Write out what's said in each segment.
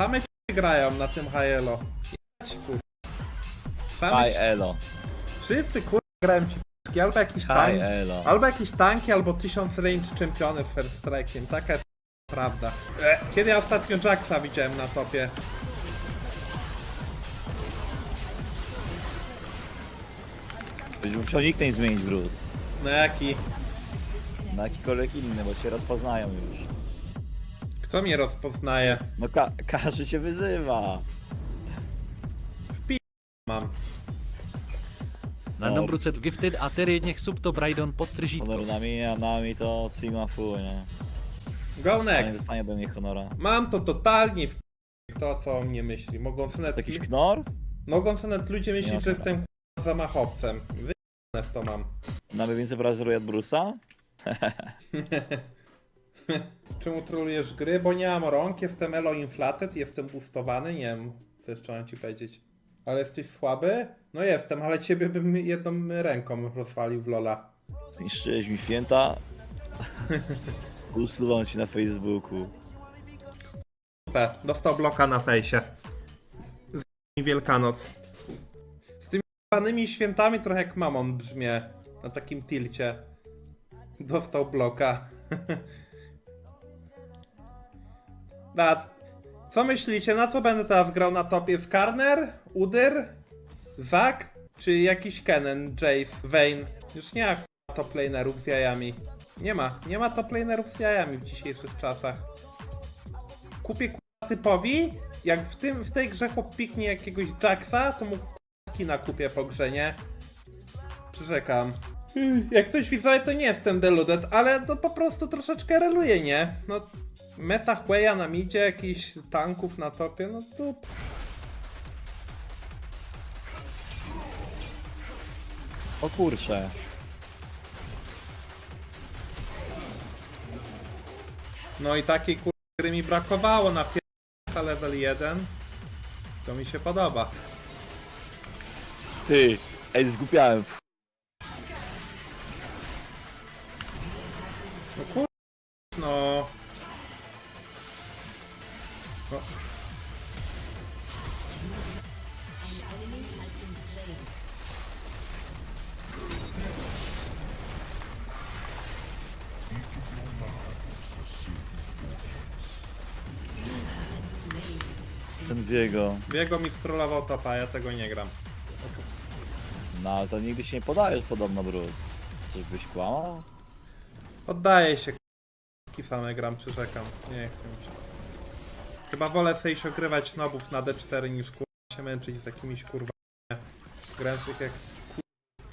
Same ci grają na tym Haelo. Jebać, kurwa. Same Hi ci, elo, wszyscy kurwa grają ci p***ki, albo jakiś hi tank, elo. albo jakiś tanki, albo tysiąc range czempiony z first strike'iem. Taka jest prawda. E, Kiedy ja ostatnio Jacksa widziałem na topie? Byś musiał nickname zmienić, Bruce. No jaki? Na jakikolwiek inny, bo cię rozpoznają już. Kto mnie rozpoznaje? No ka każdy cię wyzywa. Mam. Random Brucet Gifted a Terry niech sub to Brydon pod tryzitko. Honor na mnie, a na mnie to Sigma Fu, nie? Go A nie next. dostanie do mnie honora. Mam to totalnie w kto co o mnie myśli. Mogą sobie Jest nawet, jakiś knor? mogą sobie nawet ludzie myśleć, że jestem k***a, zamachowcem. Wyjebane w to mam. Mamy więcej brazeruje od Bruce'a? Czemu trolujesz gry? Bo nie mam rąk, jestem elo inflated, jestem boostowany, nie wiem, co jeszcze mam ci powiedzieć. Ale jesteś słaby? No jestem, ale ciebie bym jedną ręką rozwalił w lola. Zniszczyłeś mi święta. Usuwam ci na Facebooku. P. Dostał bloka na fejsie. Z Wielkanoc. Z tymi panymi świętami trochę jak mamon brzmie. Na takim tilcie. Dostał bloka. Da, co myślicie, na co będę teraz grał na topie? W Karner? Udyr? Zak? Czy jakiś Kennen, Jave, Vayne? Już nie ma top lanerów z jajami. Nie ma, nie ma top lanerów z jajami w dzisiejszych czasach kupię typowi, jak w, tym, w tej grze chłop piknie jakiegoś Jacksa, to mu kina kupię po grze, nie? Przyrzekam. Jak coś widzę, to nie jestem deluded, ale to po prostu troszeczkę reluje, nie? No, meta Hueya na midzie, jakichś tanków na topie, no to... O kurcze. No i takiej kur... gry mi brakowało na pierwsza level 1. To mi się podoba. Ty, ej, zgupiałem. No kur... No. Biego mi strollował topa, ja tego nie gram. No ale to nigdy się nie podajesz podobno, Bruce. Czyżbyś kłamał? Oddaję się, k***ki same gram, przyrzekam. Nie chcę mi się. Chyba wolę sobie się ogrywać nobów na D4 niż kurwa się męczyć z jakimiś kurwa grających jak...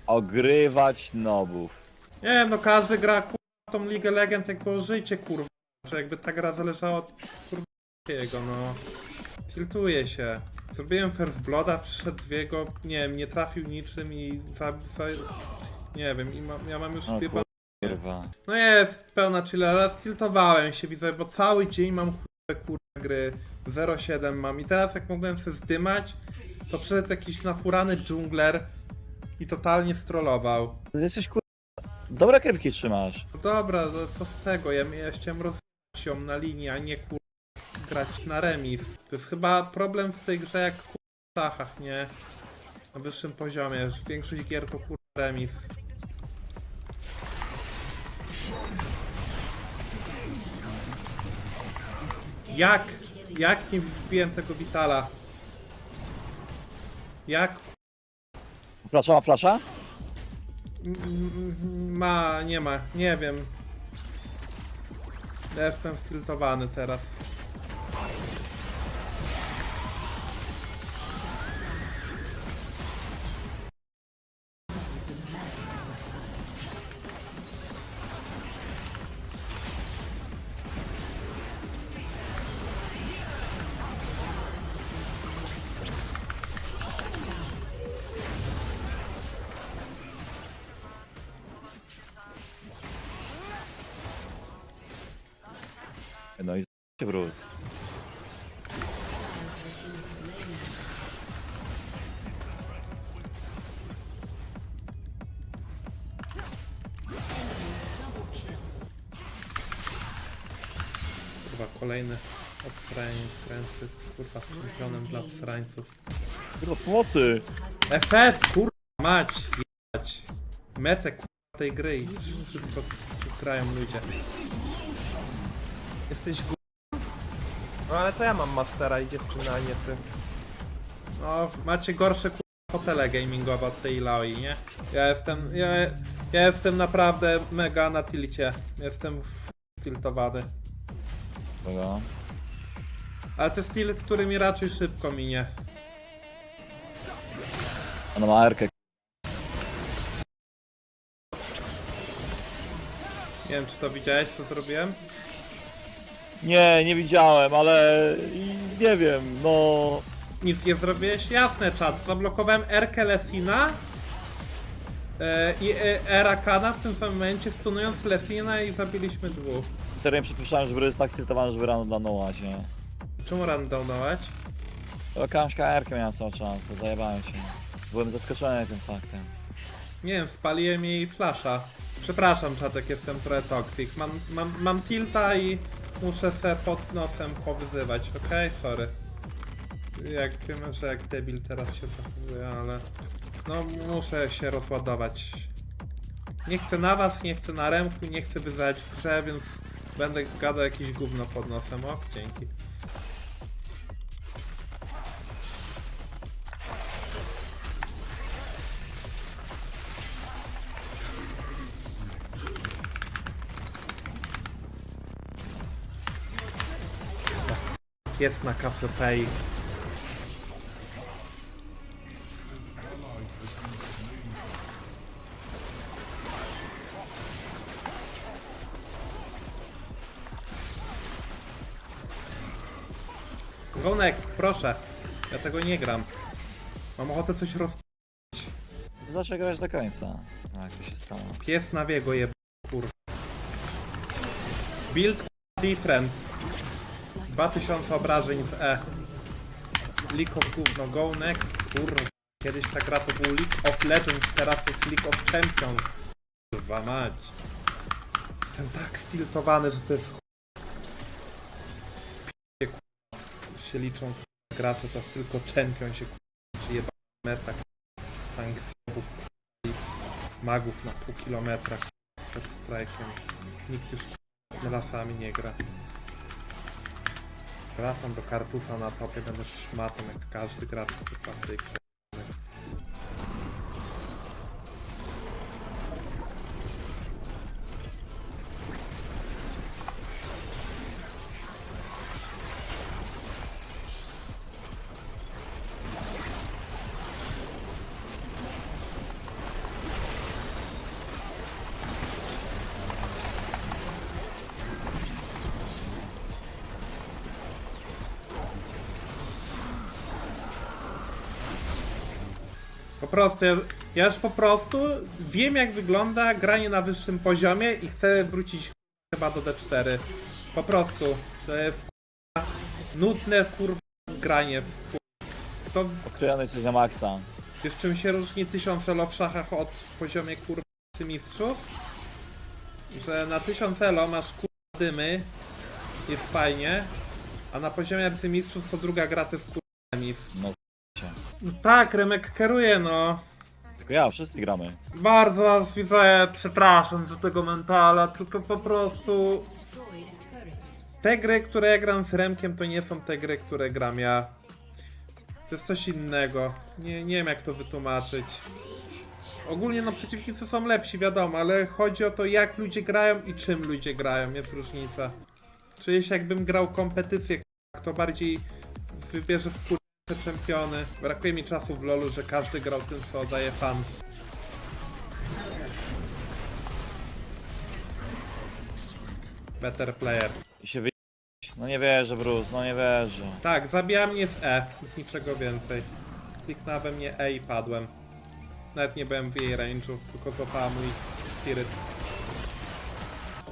Ogrywać nobów. Nie wiem, no każdy gra kurwa tą Ligę Legend jak było życie kurwa. Że jakby ta gra zależała od kurwa jego, no. Tiltuje się. Zrobiłem First Blooda, przyszedł w jego, nie wiem, nie trafił niczym i za... za nie wiem, i mam, ja mam już O chyba... Kurwa. No jest pełna chilla, ale stiltowałem się, widzę, bo cały dzień mam kurwa, kurwa gry. 0,7 mam i teraz jak mogłem się zdymać, to przyszedł jakiś nafurany dżungler i totalnie strollował. Ty jesteś kur... Dobre krypki trzymasz. No dobra, no co z tego, ja, ja chciałem rozwijać ją na linii, a nie kurwa grać na remis. To jest chyba problem w tej grze jak w Stachach, nie? Na wyższym poziomie, że większość gier to kurwa remis. Jak? Jak nie wbiłem tego Vitala? Jak? Flasza ma flasza? Ma, nie ma, nie wiem. Jestem stiltowany teraz. Z***cie, Bruce. Chyba kolejny Obsrańcy, kurwa, z czempionem dla obsrańców. Kurwa, pomocy! FF, kurwa, mać, jebać. Metę, kurwa, tej gry i wszystko grają ludzie. Jesteś gu... No ale to ja mam mastera i dziewczyna, a nie ty. No, macie gorsze kurwa hotele gamingowe od tej Laoi, nie? Ja jestem, ja, ja jestem naprawdę mega na tilcie. Jestem f- tiltowany. Dobra. Ale to jest tilt, który mi raczej szybko minie. Ona ma erkę. Nie wiem, czy to widziałeś, co zrobiłem? Nie, nie widziałem, ale i nie wiem, no... Nic nie zrobiłeś? Jasne, czat. Zablokowałem Erkę Lefina e, i e, Erakana w tym samym momencie, stunując Lefina i zabiliśmy dwóch. Serio przypuszczałem, że Bry jest tak stiltowany, że wyrano dla Noah, nie? Czemu randownować? Jakąś KR-kę miałem cały czas, bo zajebałem się. Byłem zaskoczony tym faktem. Nie wiem, spaliłem jej flasza. Przepraszam, czatek, jestem trochę toxic. Mam, mam, mam tilta i muszę se pod nosem powyzywać, okej? Sorry. Jak wiem, że jak debil teraz się zachowuje, ale... No, muszę się rozładować. Nie chcę na was, nie chcę na remku, nie chcę wyzwać w grze, więc będę gadał jakieś gówno pod nosem. O, dzięki. Jest na Cassiopeii. Go next, proszę. Ja tego nie gram. Mam ochotę coś roz... Dlaczego grać do końca? A, jak to się stało? Pies na wiego je... kurwa. Build different. 2000 obrażeń w E. League of gówno, go next, kurwa. Kiedyś ta gra to był League of Legends, teraz jest League of Champions. Kurwa mać. Jestem tak stiltowany, że to jest ch- w p***ie, kurwa. się liczą gracze, to tylko champion się kurwa, czy jeba meta, kurwa. tank fiobów, kurwa, i magów na pół kilometra z strajkiem. Nikt już lasami nie gra. Wracam do kartusa na topie, będę szmatą jak każdy gracz w tej grze. Po prostu, ja, ja już po prostu wiem jak wygląda granie na wyższym poziomie i chcę wrócić chyba do D4. Po prostu, to jest kurwa, nudne kurwa granie. w kur- Kto, jesteś na maksa. wiesz czym się różni 1000 elo w szachach od poziomie kurwa mistrzów? Że na 1000 elo masz kurwa dymy, jest fajnie, a na poziomie arcymistrzów to druga gra to jest kurwa mis. No tak, Remek kieruje no. tylko ja, wszyscy gramy. Bardzo was widzę, przepraszam za tego mentala, tylko po prostu... Te gry, które ja gram z Remkiem, to nie są te gry, które gram ja. To jest coś innego. Nie, nie wiem jak to wytłumaczyć. Ogólnie no przeciwnicy są lepsi, wiadomo, ale chodzi o to jak ludzie grają i czym ludzie grają, jest różnica. Czuję się jakbym grał kompetycję, to bardziej wybierze w kur... czempiony. Brakuje mi czasu w lolu, że każdy grał tym co daje fan. Better player. I się wy... No nie wierzę, Bruce, no nie wierzę. Tak, zabija mnie z E, z niczego więcej. Kliknęła we mnie E i padłem. Nawet nie byłem w jej range'u, tylko złapała mój spirit.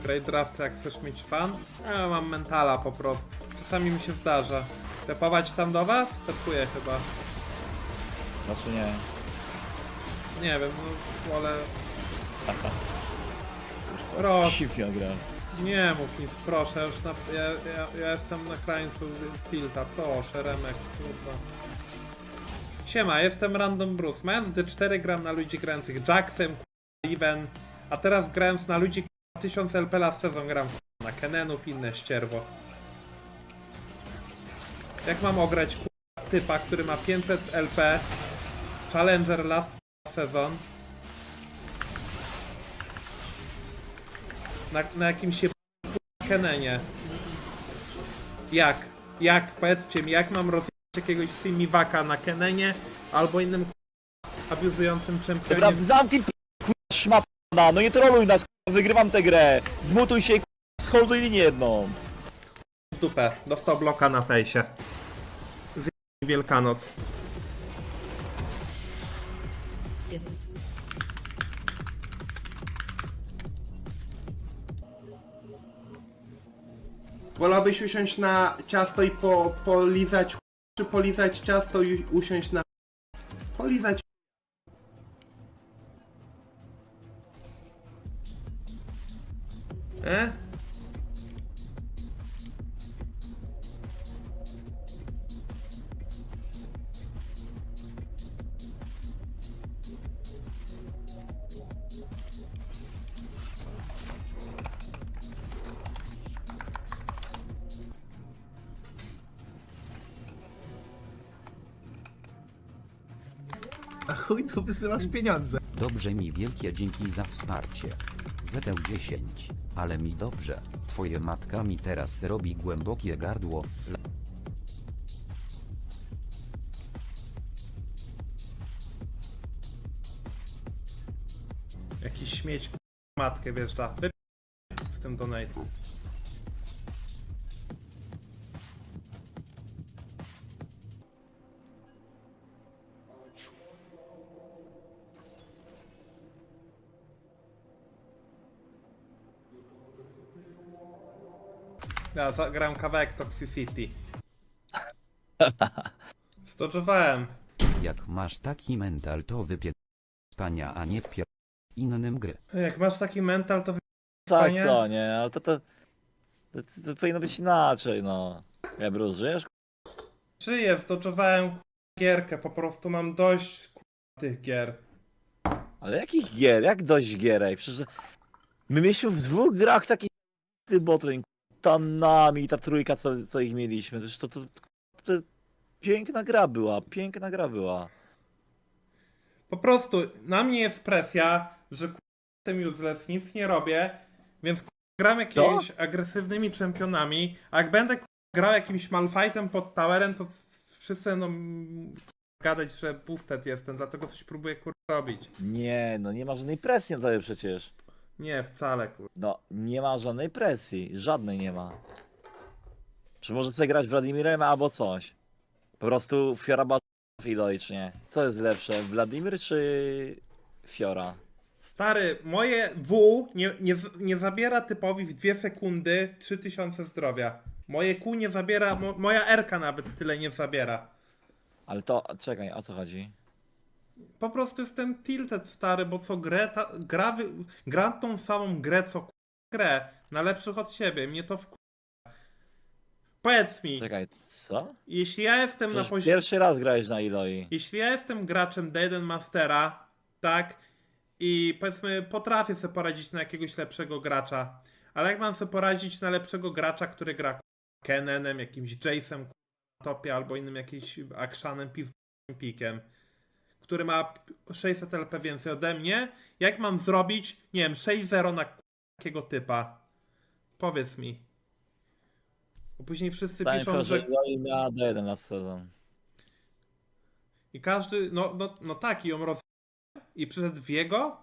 Great draft, jak chcesz mieć fan? Ja mam mentala po prostu. Czasami mi się zdarza. Tepować tam do was? Tepuję chyba. Znaczy nie. Nie wiem, no wolę... Siwia gra. Nie mów nic, proszę, już na, ja, ja, ja jestem na krańcu tilta, proszę, Remek, kurwa. Siema, jestem Random Bruce. Mając D4 gram na ludzi grających Jacksem, Even, a teraz grając na ludzi k***a, 1000 LP last sezon gram na Kenenów inne ścierwo. Jak mam ograć typa, który ma 500 LP, Challenger last sezon, na, na jakimś się Kenenie. Jak? Jak? Powiedzcie mi, jak mam rozwijać jakiegoś Simiwaka na Kenenie albo innym abuzującym Dobra, czempionie? zamknij p... kurwa szmatana, no nie troluj nas, kurwa, wygrywam tę grę. Zmutuj się i kurwa, sholduj linię jedną. w dupę. Dostał bloka na fejsie. Wielkanoc. Wolałbyś usiąść na ciasto i po, polizać ch- czy polizać ciasto i usiąść na polizać E? A chuj tu wysyłasz pieniądze. Dobrze mi wielkie dzięki za wsparcie. ZT10, ale mi dobrze. Twoje matka mi teraz robi głębokie gardło. La- Jakiś śmieć matkę wjeżdża. Wy... z tym donate. Ja zagram kawałek Toxicity. Stoczowałem. Jak masz taki mental to wypię... spania, a nie wpier... innym gry. Jak masz taki mental, to wy- Co, Panie? co, nie, ale to, to, to, to powinno być inaczej, no. Ja Bruce, żyjesz? żyję, stoczowałem k- gierkę, po prostu mam dość k- tych gier. Ale jakich gier? Jak dość gier, ej? Przecież my mieliśmy w dwóch grach taki ty botlane, ta nami i ta trójka, co, co ich mieliśmy. Przecież to, to, to piękna gra była, piękna gra była. Po prostu na mnie jest presja, że k- jestem useless, nic nie robię, więc gram jakimiś agresywnymi czempionami, a jak będę grał jakimś malfightem pod towerem, to wszyscy będą gadać, że pustet jestem, dlatego coś próbuję kur... robić. Nie, no nie ma żadnej presji na tobie przecież. Nie, wcale kur... No, nie ma żadnej presji, żadnej nie ma. Czy może sobie grać Władimirem albo coś? Po prostu Fiora czy nie? Co jest lepsze, Wladimir czy Fiora? Stary, moje W nie, nie, nie zabiera typowi w dwie sekundy 3000 zdrowia. Moje Q nie zabiera, mo, moja R nawet tyle nie zabiera. Ale to, czekaj, o co chodzi? Po prostu jestem tilted stary, bo co grę, ta, gra, wy, gra tą samą grę co k- grę, na lepszych od siebie, mnie to w Powiedz mi, Czekaj, co? jeśli ja jestem na Przecież poziomie... pierwszy raz grałeś na Iloi. Jeśli ja jestem graczem D1 Mastera, tak, i powiedzmy potrafię sobie poradzić na jakiegoś lepszego gracza, ale jak mam sobie poradzić na lepszego gracza, który gra k- Kenenem, jakimś Jace'em k- topie, albo innym jakimś Akshanem, pizd- pikiem, który ma p- 600 LP więcej ode mnie, jak mam zrobić, nie wiem, 6-0 na takiego typa? Powiedz mi. Bo później wszyscy mi piszą, się, że. Iloi miała D1 na sezon. I każdy, no, no, no tak, i ją roz... I przyszedł w jego.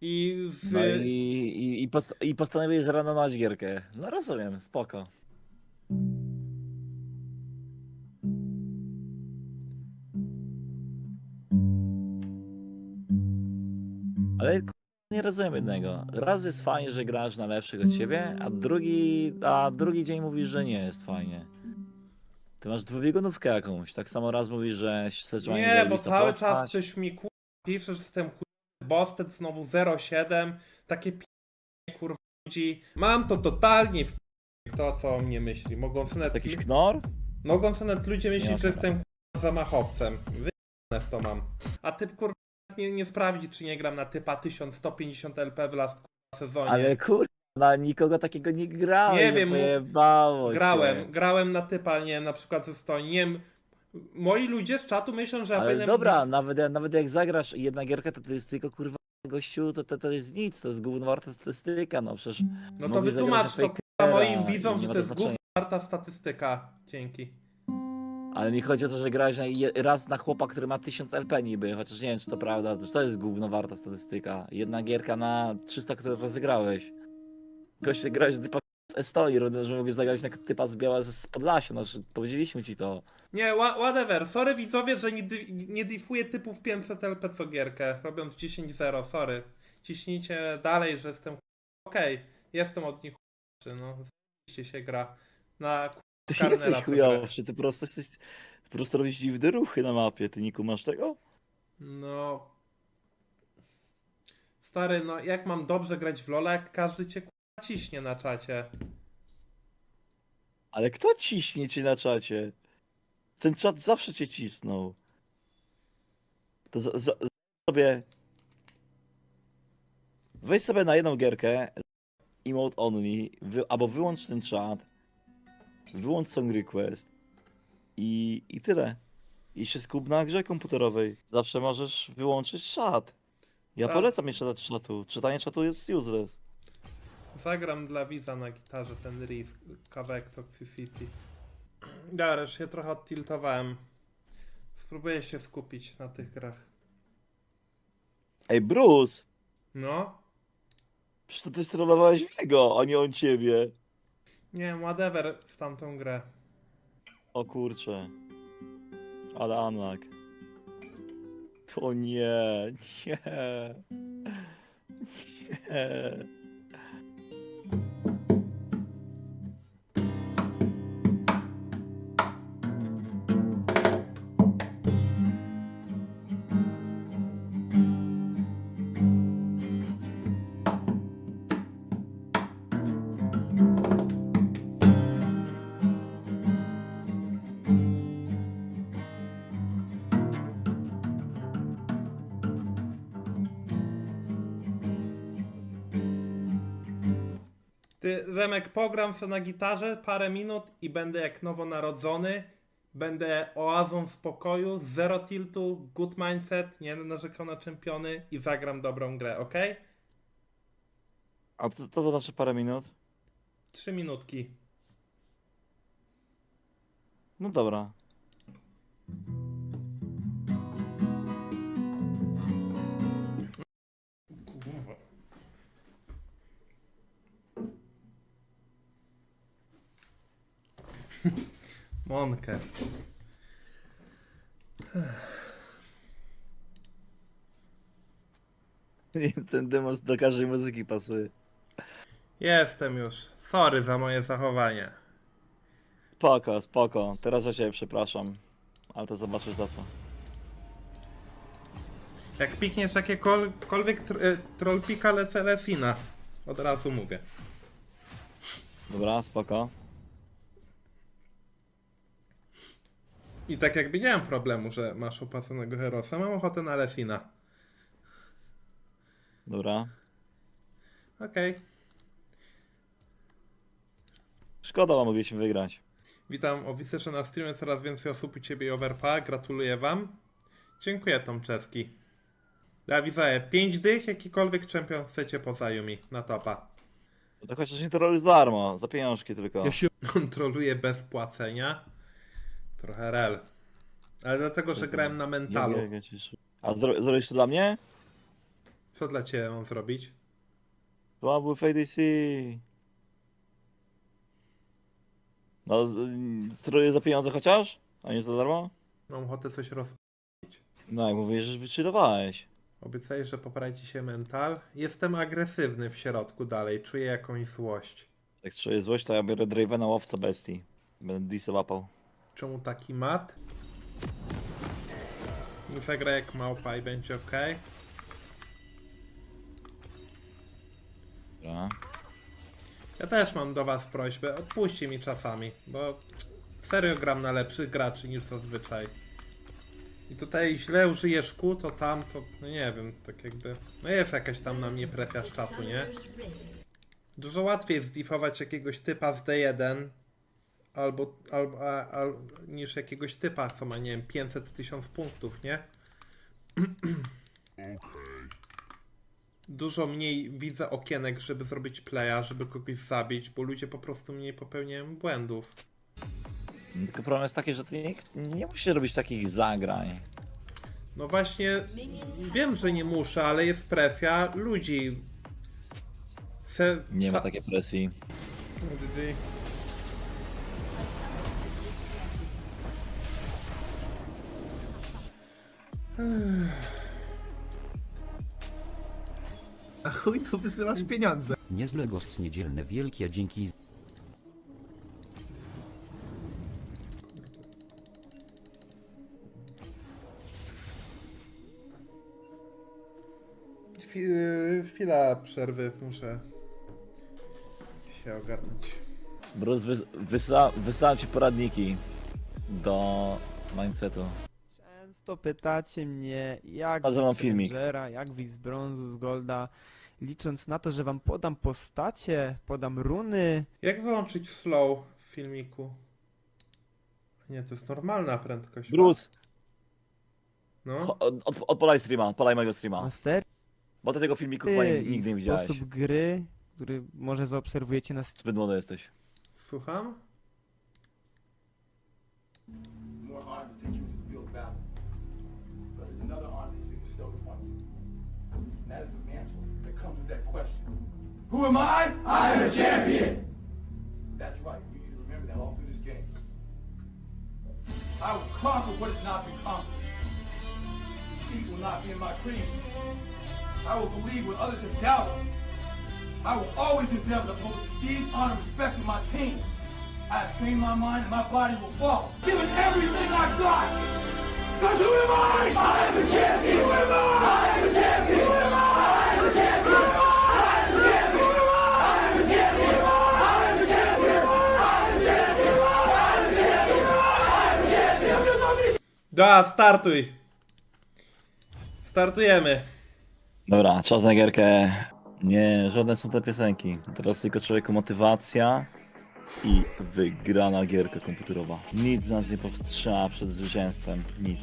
I w... No i, i, i, post i postanowiłeś zranować gierkę. No rozumiem, spoko. Ale k- nie rozumiem jednego. Raz jest fajnie, że grasz na lepszych od siebie, a drugi, a drugi dzień mówisz, że nie jest fajnie. Ty masz dwubiegunówkę jakąś. Tak samo raz mówisz, że Sejuani Nie, bo cały czas ktoś mi ku... pisze, że jestem ku... Bosted znowu 07, takie p... kurwa ludzi. Mam to totalnie w kto co o mnie myśli. Mogą sobie Jest nawet, jakiś knor? mogą sobie nawet ludzie myśleć, że jestem k***a, zamachowcem. Wyjebane w to mam. A typ kurwa nie, nie sprawdzi, czy nie gram na typa 1150 LP w last sezonie. Ale kurwa, nikogo takiego nie grałem. Nie wiem, pojebało cię. Grałem, grałem na typa, nie wiem, na przykład ze Estonii. Nie wiem, moi ludzie z czatu myślą, że ja Ale powinienem... dobra, nawet, nawet jak zagrasz jedna gierka, to to jest tylko kurwa gościu, to, to, to jest nic, to jest gówno warta statystyka, no przecież No to mogli wytłumacz zagrać to na kurwa, Fakera moim i widzom, nie że ma to jest znaczenia. gówno warta statystyka. Dzięki. Ale mi chodzi o to, że grałeś na je, raz na chłopa, który ma 1000 LP niby, chociaż nie wiem, czy to prawda, to, to jest gówno warta statystyka. Jedna gierka na 300, które rozegrałeś. Goście grałeś typa z Estonii, równie, że mogłeś zagrać na typa z Biała z Podlasia, no powiedzieliśmy ci to. Nie, wha- whatever. Sorry widzowie, że nie, di- nie diffuję typów 500 LP co gierkę, robiąc 10-0, sorry. Ciśnijcie dalej, że jestem okej, jestem od nich no. Się gra. Na Ty Karnera jesteś sobie. chujowszy, ty po prostu jesteś, po prostu robisz dziwne ruchy na mapie, ty Niku masz tego? no... Stary, no jak mam dobrze grać w Lola, jak każdy cię k***a ciśnie na czacie. Ale kto ciśnie cię na czacie? Ten czat zawsze cię cisnął. To za, za, za sobie. Weź sobie na jedną gierkę emote only, wy, albo wyłącz ten czat, wyłącz song request i, i tyle. I się skup na grze komputerowej. Zawsze możesz wyłączyć czat. Ja Tak. polecam nie czytać czatu. Czytanie czatu jest useless. Zagram dla widza na gitarze ten riff, kawałek Toxicity. Dobra, już się trochę odtiltowałem. Spróbuję się skupić na tych grach. Ej, Bruce! No? Przecież to ty strollowałeś jego, a nie on ciebie. Nie wiem, whatever w tamtą grę. O kurcze. Ale unlock. To nie, nie. Nie. Pogram sobie na gitarze parę minut i będę jak nowonarodzony. Będę oazą spokoju, zero tiltu, good mindset, nie będę narzekał na czempiony i zagram dobrą grę, ok? A co to znaczy parę minut? Trzy minutki. No dobra. Monkę. Ten demos do każdej muzyki pasuje. Jestem już. Sorry za moje zachowanie. Spoko, spoko. Teraz ja ciebie przepraszam. Ale to zobaczysz za co. Jak pikniesz jakiekolwiek tr- y, trollpika, lecę Lesina. Od razu mówię. Dobra, spoko. I tak jakby nie mam problemu, że masz opłaconego Herosa, mam ochotę na Lesina. Dobra. Okej. Szkoda, bo mogliśmy wygrać. Witam, o widzę, że na streamie coraz więcej osób u Ciebie i Overpa. Gratuluję Wam. Dziękuję Tom Czeski. Dawizaje, 5 dych, jakikolwiek czempion chcecie poza Yumi na topa. To chociaż nie to robisz za darmo, za pieniążki tylko. Ja się Kontroluje bez płacenia. Trochę rel. Ale dlatego, że grałem na mentalu. Ja-. A zro zrobisz to dla mnie? Co dla Ciebie mam zrobić? To był w ADC. No, z- steruję za pieniądze chociaż? A nie za darmo? Mam ochotę coś roz... No, jak mówisz, że wychillowałeś. Obiecałeś, że poprawi się mental. Jestem agresywny w środku dalej, czuję jakąś złość. Jak czuję złość, to ja biorę Dravena łowca bestii. Będę disy łapał. Czemu taki mat? Zagra jak małpa i będzie ok. Dobra. Ja też mam do was prośbę, odpuśćcie mi czasami, bo serio gram na lepszych graczy niż zazwyczaj. I tutaj źle użyjesz kół, to tam, to no nie wiem, tak jakby, no jest jakaś tam na mnie presja z czasu, nie? Dużo łatwiej zdifować jakiegoś typa z D1 albo, albo a, a, niż jakiegoś typa, co ma, nie wiem, 500 tysiąc punktów, nie? Dużo mniej widzę okienek, żeby zrobić playa, żeby kogoś zabić, bo ludzie po prostu mniej popełniają błędów. Tylko problem jest taki, że ty nie, nie musisz robić takich zagrań. No właśnie, wiem, że nie muszę, ale jest presja ludzi. Se, Nie ma takiej presji. A chuj tu wysyłasz pieniądze. Niezłe gość niedzielne wielkie dzięki Chwi- yy, Chwila przerwy, muszę się ogarnąć. Bruce, wys, wysa, ci poradniki do mindsetu. Często pytacie mnie, jak z filmik. Jak wyjść z brązu, z golda, licząc na to, że wam podam postacie, podam runy. Jak wyłączyć slow w filmiku? Nie, to jest normalna prędkość. Bruce, No. cho- od, odpalaj streama, odpalaj mojego streama. Master Bo ty tego filmiku chyba i nigdy nie widziałeś. sposób gry, który może zaobserwujecie na Zbyt młody jesteś. Słucham? Who am I? I am a champion! That's right, you need to remember that all through this game. I will conquer what has not been conquered. Defeat will not be in my creed. I will believe what others have doubted. I will always endeavor to uphold the prestige, honor, respect of my team. I have trained my mind and my body will follow. Giving everything I've got. Cause who am I? I am a champion. Who am I? I am a champion. Da, startuj! Startujemy. Dobra, czas na gierkę. Nie, żadne są te piosenki. Teraz tylko człowieku motywacja i wygrana gierka komputerowa. Nic nas nie powstrzyma przed zwycięstwem. Nic.